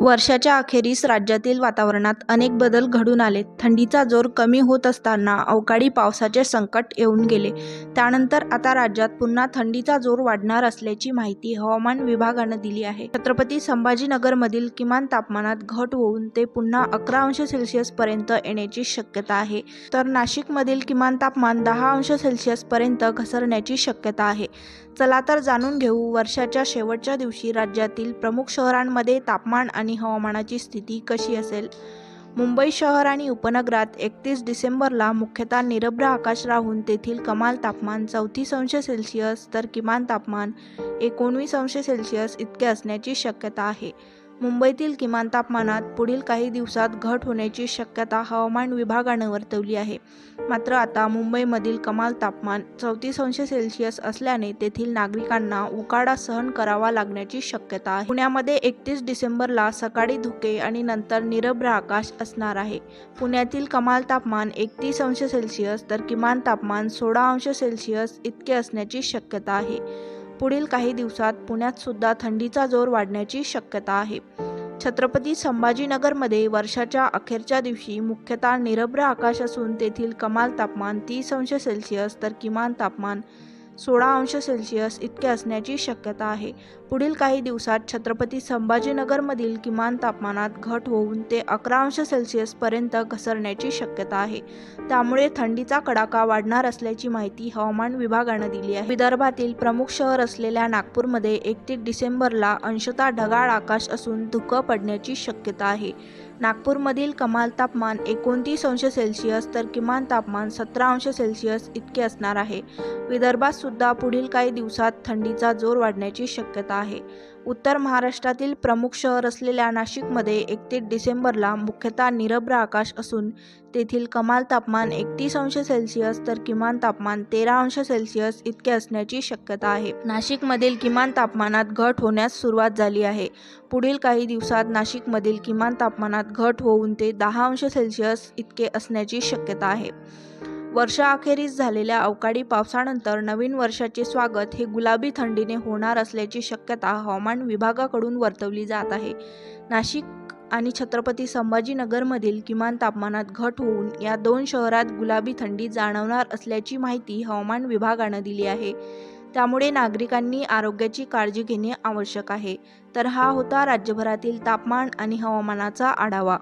वर्षाच्या अखेरीस राज्यातील वातावरणात अनेक बदल घडून आले. थंडीचा जोर कमी होत असताना अवकाळी पावसाचे संकट येऊन गेले. त्यानंतर आता राज्यात पुन्हा थंडीचा जोर वाढणार असल्याची माहिती हवामान विभागानं दिली आहे. छत्रपती संभाजीनगरमधील किमान तापमानात घट होऊन ते पुन्हा अकरा अंश सेल्सिअसपर्यंत येण्याची शक्यता आहे. तर नाशिकमधील किमान तापमान दहा अंश सेल्सिअसपर्यंत घसरण्याची शक्यता आहे. चला तर जाणून घेऊ वर्षाच्या शेवटच्या दिवशी राज्यातील प्रमुख शहरांमध्ये तापमान आणि हवामानाची स्थिती कशी असेल? मुंबई शहर आणि उपनगरात एकतीस डिसेंबरला मुख्यतः निरभ्र आकाश राहून तेथील कमाल तापमान चौतीस अंश सेल्सिअस तर किमान तापमान एकोणवीस अंश सेल्सिअस इतके असण्याची शक्यता आहे. मुंबईतील किमान तापमानात पुढील काही दिवसात घट होण्याची शक्यता हवामान विभागानं वर्तवली आहे. मात्र आता मुंबईमधील कमाल तापमान चौतीस अंश सेल्सिअस असल्याने तेथील नागरिकांना उकाडा सहन करावा लागण्याची शक्यता आहे. पुण्यामध्ये एकतीस डिसेंबरला सकाळी धुके आणि नंतर निरभ्र आकाश असणार आहे. पुण्यातील कमाल तापमान एकतीस अंश सेल्सिअस तर किमान तापमान सोळा अंश सेल्सिअस इतके असण्याची शक्यता आहे. पुढील काही दिवसात पुण्यात सुद्धा थंडीचा जोर वाढण्याची शक्यता आहे. छत्रपती संभाजीनगरमध्ये वर्षाच्या अखेरच्या दिवशी मुख्यतः निरभ्र आकाश असून तेथील कमाल तापमान तीस अंश सेल्सिअस तर किमान तापमान सोळा अंश सेल्सिअस इतके असण्याची शक्यता आहे. पुढील काही दिवसात छत्रपती संभाजीनगरमधील किमान तापमानात घट होऊन ते अकरा अंश सेल्सिअसपर्यंत घसरण्याची शक्यता आहे. त्यामुळे थंडीचा कडाका वाढणार असल्याची माहिती हवामान विभागानं दिली आहे. विदर्भातील प्रमुख शहर असलेल्या नागपूरमध्ये एकतीस डिसेंबरला अंशतः ढगाळ आकाश असून धुकं पडण्याची शक्यता आहे. नागपूरमधील कमाल तापमान एकोणतीस अंश सेल्सिअस तर किमान तापमान सतरा अंश सेल्सिअस इतके असणार आहे. विदर्भात सुद्धा पुढील काही दिवसात थंडीचा जोर वाढण्याची शक्यता आहे. उत्तर महाराष्ट्रातील प्रमुख शहर असलेल्या नाशिकमध्ये एकतीस डिसेंबरला मुख्यतः निरभ्र आकाश असून तेथील कमाल तापमान एकतीस अंश सेल्सिअस तर किमान तापमान तेरा अंश सेल्सिअस इतके असण्याची शक्यता आहे. नाशिकमधील किमान तापमानात घट होण्यास सुरुवात झाली आहे. पुढील काही दिवसात नाशिकमधील किमान तापमानात घट होऊन ते दहा अंश सेल्सिअस इतके असण्याची शक्यता आहे. वर्षाअखेरीस झालेल्या अवकाळी पावसानंतर नवीन वर्षाचे स्वागत हे गुलाबी थंडीने होणार असल्याची शक्यता हवामान विभागाकडून वर्तवली जात आहे. नाशिक आणि छत्रपती संभाजीनगरमधील किमान तापमानात घट होऊन या दोन शहरात गुलाबी थंडी जाणवणार असल्याची माहिती हवामान विभागानं दिली आहे. त्यामुळे नागरिकांनी आरोग्याची काळजी घेणे आवश्यक आहे. तर हा होता राज्यभरातील तापमान आणि हवामानाचा आढावा.